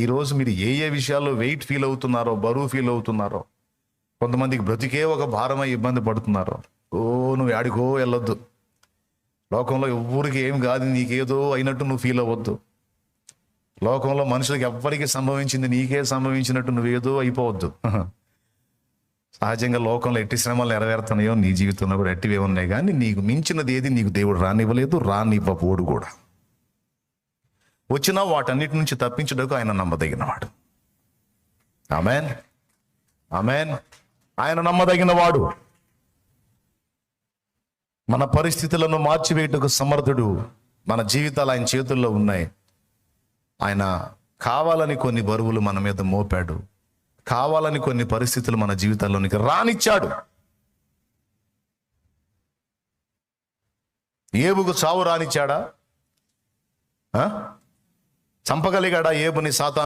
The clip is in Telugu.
ఈరోజు మీరు ఏ ఏ విషయాల్లో వెయిట్ ఫీల్ అవుతున్నారో బరువు ఫీల్ అవుతున్నారో కొంతమందికి బ్రతికే ఒక భారమై ఇబ్బంది పడుతున్నారు ఓ నువ్వు ఆడికో వెళ్ళొద్దు. లోకంలో ఎవ్వరికి ఏం కాదు నీకేదో అయినట్టు నువ్వు ఫీల్ అవ్వద్దు. లోకంలో మనుషులకు ఎవ్వరికి సంభవించింది నీకే సంభవించినట్టు నువ్వేదో అయిపోవద్దు. సహజంగా లోకంలో ఎట్టి శ్రమలు నెరవేరుతున్నాయో నీ జీవితంలో కూడా ఎట్టివే ఉన్నాయి కానీ నీకు మించినది ఏది నీకు దేవుడు రానివ్వలేదు రానివ్వపోడు కూడా. వచ్చినా వాటన్నిటి నుంచి తప్పించుటకు ఆయన నమ్మదగినవాడు. ఆమెన్. ఆమెన్. ఆయన నమ్మదగిన వాడు మన పరిస్థితులను మార్చివేయటకు సమర్థుడు మన జీవితాలు ఆయన చేతుల్లో ఉన్నాయి. ఆయన కావాలని కొన్ని బరువులు మన మీద మోపాడు. కావాలని కొన్ని పరిస్థితులు మన జీవితాల్లోనికి రానిచ్చాడు. ఏబుకు చావు రానిచ్చాడా? ఆ? చంపగలిగాడా ఏబుని సాతాను?